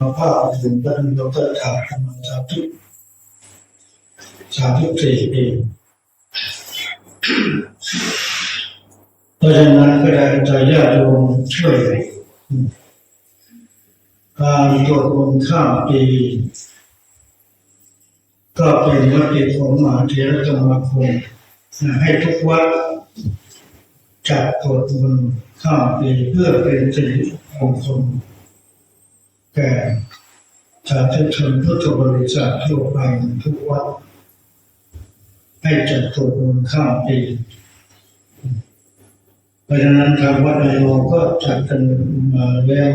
เราภาพถึงพระนดรถามปรมาณสามสิบสามสิบสี่ปีเพราะฉะนั้นก็ได้ใจญาติโยมช่วย การตรวจมนต์ข้ามปี ก็เป็นมติของมหาเถรสมาคมให้ทุกวัดจัดตรวจมนต์ข้ามปีเพื่อเป็นสิริมงคล แก่สาธุชนพุทธบริษัททั่วไปทุกวัดให้จัดตรวจมนข้ามปีเพราะฉะนั้นทางวัดนายงก็จัดกันมาแล้ว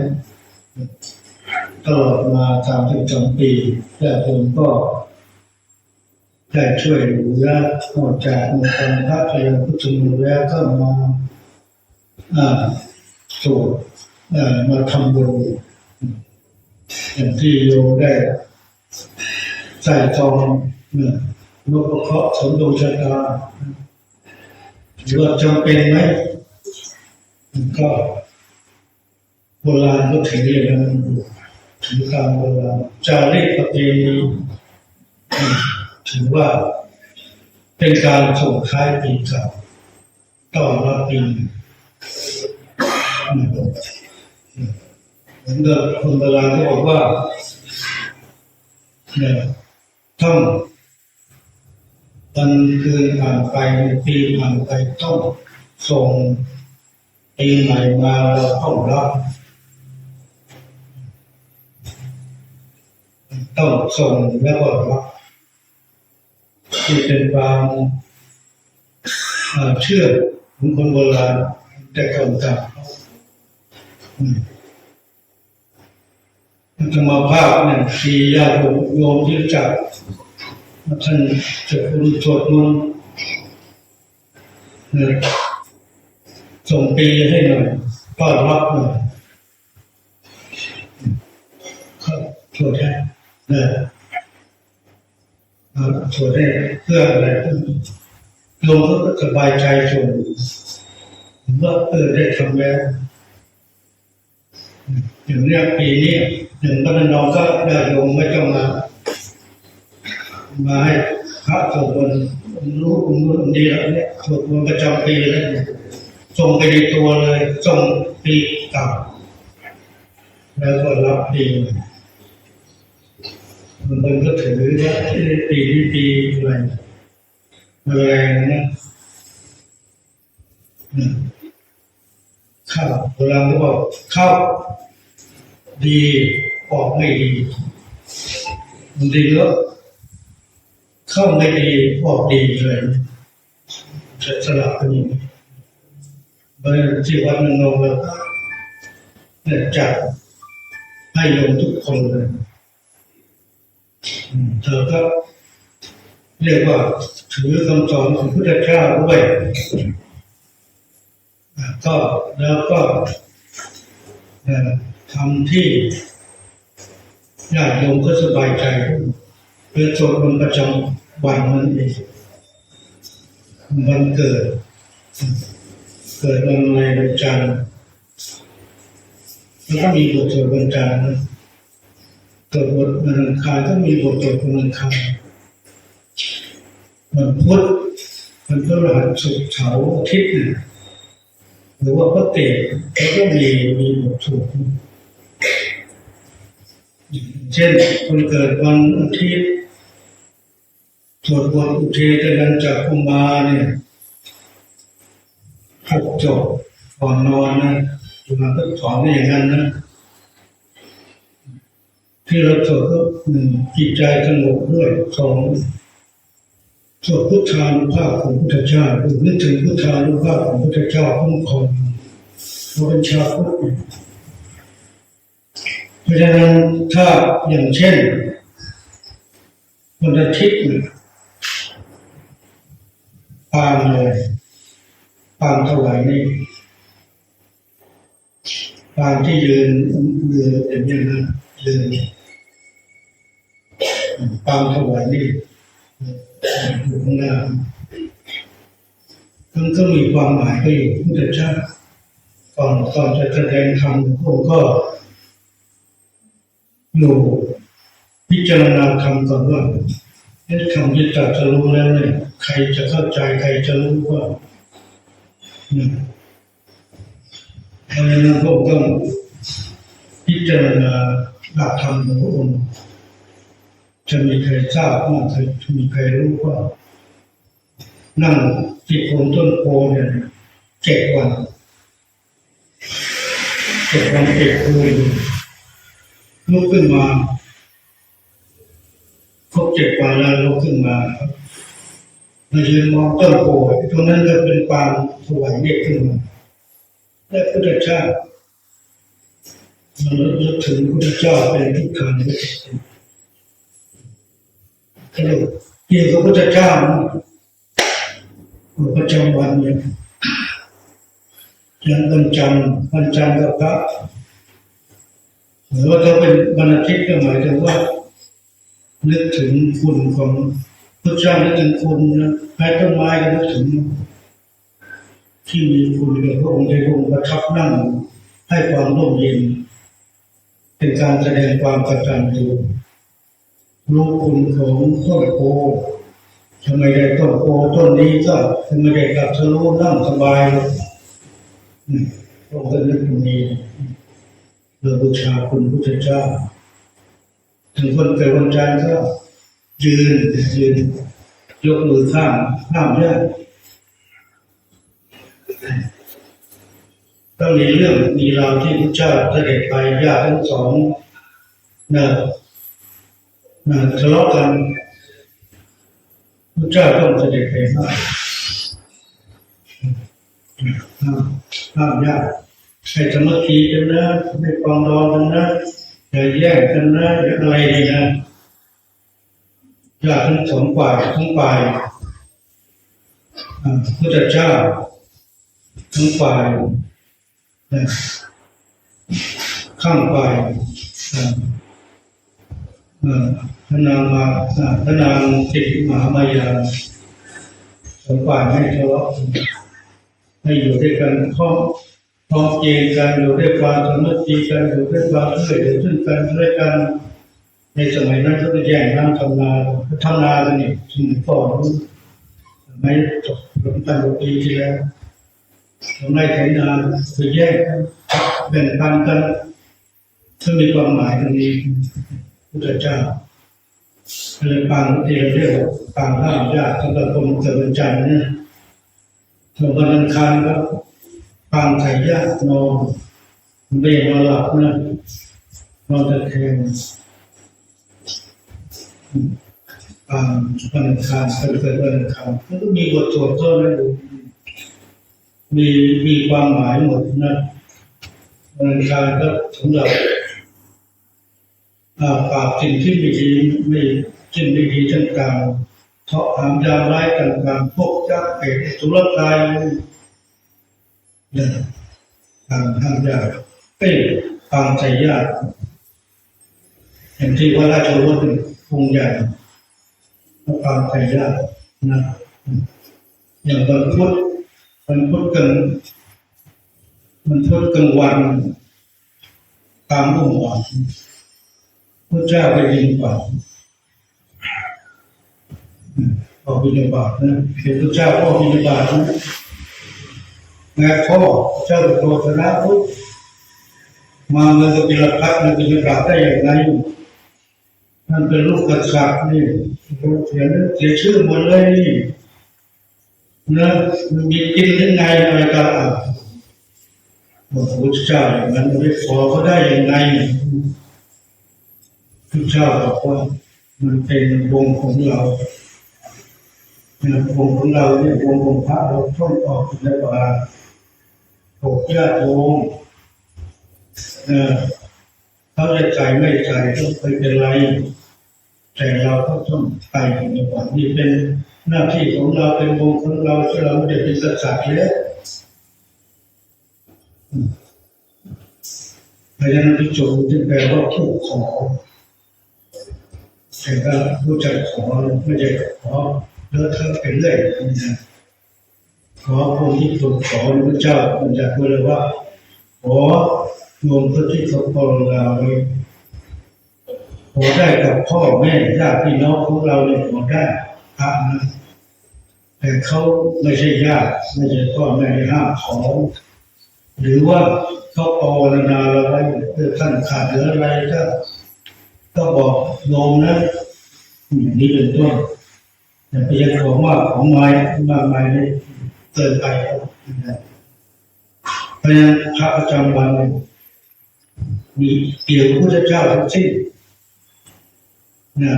ตลอดมาสามสิบสองปีแต่ผมก็ได้ช่วยเหลือนอกจากในการพระพยาพุทธมูลแล้วก็มาอ่าสวดเอ่อมาทำบุญ อย่างที่โยมได้ใส่ทองเนี่ยนกกเคราะห์สมดวงชะตาถือว่าจำเป็นไหมก็โบราณก็ถือเรียกกันถือตามโบราณจารีตประเพณีถือว่าเป็นการส่งท้ายปีเก่าต้อนรับปีใหม่ เหมือนเดิมคนโบราณก็บอกว่าเนี่ยต้องวันคืนผ่านไปปีผ่านไปต้องส่งปีใหม่มาเราต้องรับต้องส่งแล้วก็รับที่เป็นความเชื่อของคนโบราณแต่ก่อนกับ ธรรมภาพเนี่ยที่ญาติโยมที่จักท่านจะคุณสวดมนต์เนี่ยส่งปีให้หน่อยต้อนรับหน่อยครับตรวจให้นะเอาตรวจให้เพื่ออะไรพื่อโยมก็สบายใจส่วนว่าเออได้ทำแล้ว อย่างเนี้ยปีนี้หนึ่งพันนองก็ได้โยมไม่ต้องมา มาให้พระสวดมนต์รู้อุ่นรู้อุ่นดีแล้วเนี่ยสวดมนต์ประจำปีแล้วเนี่ยส่งไปในตัวเลยส่งปีเก่าแล้วก็รับปีใหม่มันก็ถือว่าปีที่ปีอะไรอะไรนะ ข้าวโบราณเขาบอกข้าวดีออกไม่ดีมันดีแล้วเข้าไม่ดีออกดีเลยจะสลับกันอย่างนี้บริที่วัดนนท์เราเนี่ยจัดให้โยมทุกคนเลยเธอก็เรียกว่าถือคำสอนของพุทธเจ้าด้วย ก็แล้วก็ทำที่ญาติโยมก็สบายใจเพื่อสวดมนต์ประจำวันนั้นเองวันเกิด เกิดวันอะไรวันจันทร์แล้วก็มีบทสวดวันจันทร์นะเกิดบทวันอังคารก็มีบทสวดวันอังคารวันพุธวันพฤหัสศุกร์เสาร์อาทิตย์เนี่ย หรือว่าพระเตศเขาก็มีมีบทสวดเช่นคนเกิดวันอาทิตย์สวดบทอุเทศนันจากกุมาเนี่ยหกจบก่อนนอนนะจุฬาก็สอนไม่อย่างนั้นนะที่เราสวดก็หนึ่งจิตใจสงบด้วยสอง สวดพุทธานุภาพของพุทธเจ้าหรือนึกถึงพุทธานุภาพของพุทธเจ้าคุ้มครองเราเป็นชาวพุทธเพราะฉะนั้นถ้าอย่างเช่นวันอาทิตย์เนี่ปางเลยปางถวายนี่ปางที่ยืนยืนเป็นอย่างนั้นะยืนปางถวายนี่ อยู่ข้างหน้ามันก็มีความหมายก็อยู่พุทธเจ้าก่อนก่อนจะแสดงธรรมพระองค์ก็อยู่พิจารณาธรรมก่อนว่าเอ๊ะคำที่ตรัสรู้แล้วเนี่ย ใครจะเข้าใจใครจะรู้ว่าเนี่ยเพราะฉะนั้นพวกต้องพิจารณาหลักธรรมของพระองค์ จะมีใครทราบบ้างจะมีใครรู้ว่า นั่งที่โคนต้นโพเนี่ยเจ็ดวันเจ็ดวันเจ็ดคืนลุกขึ้นมาครบเจ็ดวันแล้วลุกขึ้นมามายืนมองต้นโพตรงนั้นก็เป็นปางสวายเนตรขึ้นมาและพุทธเจ้าเรานึกถึงพุทธเจ้าเป็นทุกขังไม่ใช่ก็เลย เกี่ยวกับพุทธเจ้าประจำวันเนี่ยยังวันจันทร์วันจันทร์กับพระหรือว่าถ้าเป็นวันอาทิตย์ก็หมายถึงว่านึกถึงคุณของพระเจ้านึกถึงคุณนะไม้ต้นไม้ก็นึกถึง ที่มีคุณกับพระองค์ที่พระองค์ประทับนั่งให้ความร่มเย็น เป็นการแสดงความกตัญญู รู้คุณของต้นโพทำไมได้ต้นโพต้นนี้ก็ทำไมได้กลับทะลุนั่งสบายนี่พระองค์ก็นึกตรงนี้เราบูชาคุณพุทธเจ้า ถึงคนเกิดวันจันทร์ก็ยืนยืนยกมือข้ามข้ามได้ก็มีเรื่องมีราวที่พระเจ้าเสด็จไปญาติทั้งสองเน่ะน่ะ ทะเลาะกันพระเจ้าต้องเสด็จไปห้ามห้ามห้ามยากให้สมัคคีกันนะไม่ปองดองกันนะอย่าแย่งกันนะอย่าอะไรนะญาติทั้งสองฝ่ายทั้งฝ่ายพระเจ้าทั้งฝ่ายข้างฝ่าย พระนางมาพระนางติดมหามายาสงฝ่ายให้ทะเลาะให้อยู่ด้วยกันพร้อมพร้อมเกณฑ์กันอยู่ด้วยความสมัคคีกันอยู่ด้วยความช่วยเหลือซึ่งกันและกันในสมัยนั้นเขาก็แย่งน้ำทำนาทำนากันนี่สมัยก่อนสมัยจบหลวงตาปีที่แล้วทำไรไถนาคือแยกแบ่งปันกันซึ่งมีความหมายตรงนี้ พุทธเจ้าเลยปางที่เราเรียกปางห้ามญาติสำหรับคนเกิดวันจันทร์เนี่ยส่วนวันอังคารก็ปางไถ่ญาตินอนไม่นอนหลับนะนอนตะแคงปางวันอังคารเกิดเกิดวันอังคารมันก็มีบทสวดต้นนะดูมีมีความหมายหมดนะวันอังคารก็สำหรับ สิ่งที่ไม่ดีไม่สิ่งไม่ดีต่างๆเทาะหามยามร้ายต่างๆพวกยักษ์เป็ดสุรกายเนี่ยทางห้ามยากเอ้ยปางใจยากอย่างที่ว่าราชโรสองใหญ่ปางใจยากนะอย่างตอนพุทธมันพุทธกันมันพุทธกลางวันตามองค์วัน พระเจ้าไปยินกว่าออกบิณฑบาตนะเห็นพระเจ้าออกบิณฑบาตนะแม่พ่อเจ้าโตชนะพุทธมาเมืองกบิลพัทมันจะกราบได้อย่างไรท่นเป็นลูกกษัตริย์นี่เสียเสียชื่อหมดเลยนี่นะมีกินยังไงอะไรกันอะบอกพระเจ้าอย่างนั้นไม่ขอเขาได้อยังไง พระเจ้าบอกว่ามันเป็นวงของเราเนี่ยวงของเราเนี่ยวงของพระเราท่องออกในป่าโกญาติโยมเออเขาจะใจไม่ใจก็ไม่เป็นไร แต่เราก็ต้องไปในป่านี่เป็นหน้าที่ของเราเป็นวงของเราที่เราไม่ได้เป็นสัตว์แล้วพรานั้นพิจูจึงแปลว่าผู้ขอ แต่ก็รู้จักขอไม่ใช่ขอเลอะเทอะไปเรื่อยนะขอคนที่ถูกขอพระเจ้ามันจะพูดเลยว่าขอโยมพระที่เขาปรเราเลยขอได้กับพ่อแม่ญาติพี่น้องของเราเนี่ยขอได้พระนะแต่เขาไม่ใช่ญาติไม่ใช่พ่อแม่ที่ห้ามขอหรือว่าเขาภาวนาเราไว้เพื่อท่านขาดเหลืออะไรก็ ก็บอกโยมนะอย่างนี้เป็นต้นแต่ไปยังของว่าของไม้มากมายนี่เกินไปแล้วนะเพราะฉะนั้นพระประจำวันเมีเกี่ยวกับพระเจ้าทั้งสิ้นนะ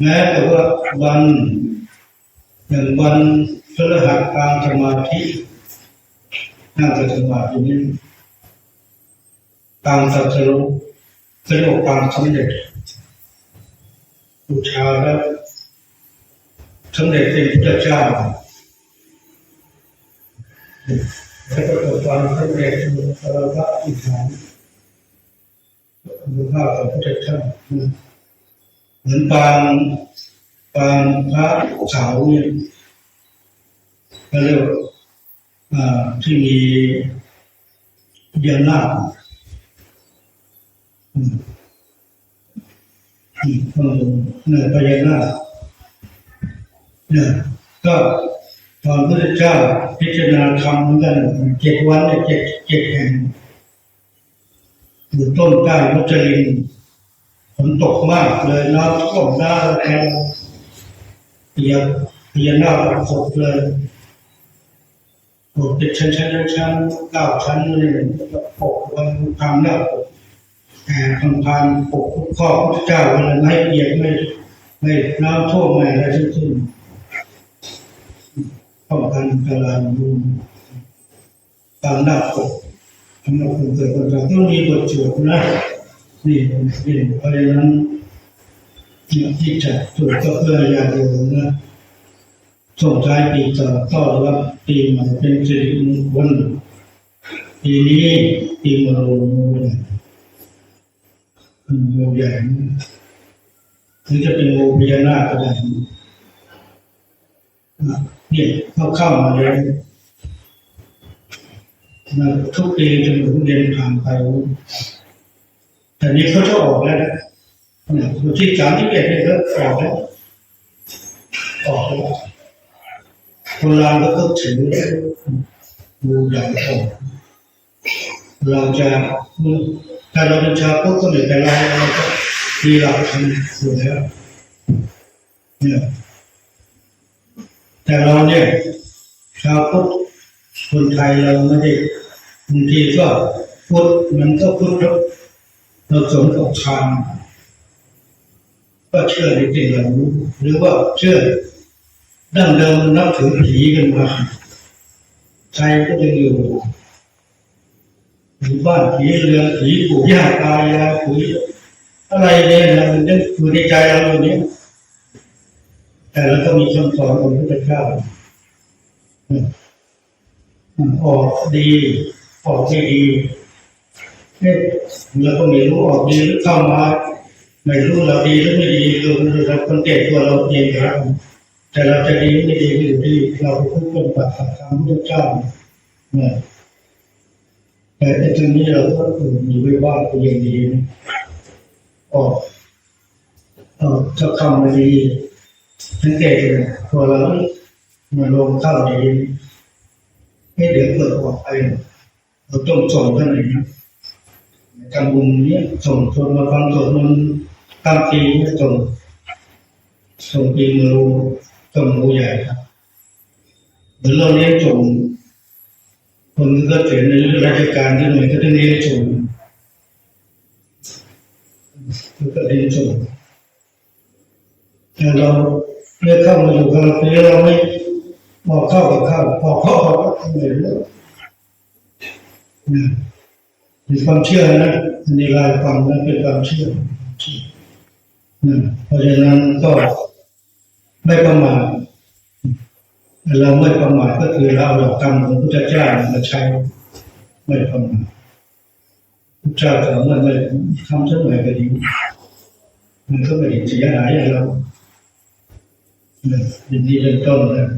แม้แต่ว่าวันอย่างวันพฤหัสกลางสมาธินั่งสมาธินี้ตามสัจรุเขาเรียกว่าความสำเร็จ บูชาแล้วสำเร็จเป็นพระเจ้าแล้วก็เกิดความสำเร็จในพรพระอิฐานคุณภาพของพระเจ้าเหมือนปางปางพระเสาเนี่ยก็เรียกที่มีเดียนา คอืมอืมอืมเนี่ยพญานาคเนี่ยก็ตอนพระเจ้าพิจารณาธรรมเหมือนกันเจ็ดวันเนี่ยเจ็ดเจ็ดแห่งอยู่ต้นกล้ามุจลินฝนตกมากเลยน้ำท่วมหน้าแอวเปียกเปียกหน้าฝนเลยปกเป็นชั้นชั้นชั้นชั้นเก้าชั้นเลยปกบนทางหน้าปก แผ่พันพันปกข้องพระเจ้าอะไรไม่เอียดไม่ไม่น้ำท่วมไม่อะไรทั้งสิ้นป้องกันกลางดูตามหน้าปกทำให้คนเกิดคนเราต้องมีบทสวดนะนี่นี่เพราะฉะนั้นที่จะตรวจก็เพื่อญาติโยมนะส่งท้ายปีเก่าต้อนรับปีใหม่เป็นสิริมงคลปีนี้ปีมะโรง งูใหญ่งูใหญ่หรือจะเป็นงูพญานาคก็ได้เนี่ยเขาเข้ามาแล้วนะทุกปีจนถึงเดือนผ่านไปแต่นี้เขาจะออกแล้วนะวันที่สามที่เอ็ดเนี่ยก็ออกแล้วออกแล้วโบราก็ต้องถือดูอย่างผมเราจะ ถ้าเราเป็นชาวพุทธก็เหมือนแต่เราเราก็มีหลักธรรมอยู่แล้วเนี่ยแต่เราเนี่ยชาวพุทธคนไทยเราไม่ได้บางทีก็พุทธมันก็พุทธเราสมกับทางก็เชื่อในสิ่งเหล่านี้หรือว่าเชื่อดั้งเดิมนับถือผีกันมาใจก็ยังอยู่ อยู่บ้านผีเรือนผีปู่ย่าตายายผีอะไรเนี่ยนะมันยังอยู่ในใจเราอย่างนี้แต่เราก็มีคำสอนของพระพุทธเจ้าออกดีออกไม่ดีเนี่ยเราก็ไม่รู้ออกดีหรือเข้ามาไม่รู้เราดีหรือไม่ดีเราเราคนเก่ตัวเราเองครับแต่เราจะดีไม่ดีก็อยู่ที่เราเป็นผู้ปฏิบัติตามพระเจ้าเนี่ย แต่ตรงนี้เราก็มีไว้ว่าก็ยังดีนะออกเออถ้าเข้ามาดีสังเกตเลยพอเรามาลงเข้าดีให้เดี๋ยวเกิดออกไปเราต้องส่งท่านเองนะทำบุญเนี้ยส่งคนมาฟังสวดมนต์ตามปีเนี่ยส่งส่งปีมือส่งมือใหญ่ครับเหมือเราเลี้ยงส่ง คนก็เห็นในราชการที่หน่วยก็จะเลี้ยงส่งก็เลี้ยงส่งแต่เราเลี้ยงเข้ามาอยู่กับเราเลี้ยงเราไม่บอกเข้ากับเข้าบอกเข้ากับเข้าทำไมเรื่องนะมีความเชื่อนะอันนี้รายความนั้นเป็นความเชื่อนะเพราะฉะนั้นก็ไม่ประมาท เราไม่ประมาทก็คือเราเอาหลักธรรมของพุทธเจ้ามาใช้ไม่ประมาทพุทธเจ้าสอนว่าไม่ทำสักหน่อยก็ดีมันก็ไม่ได้เสียหายอะไรเราเนี่ยยินดีเป็นต้นนะ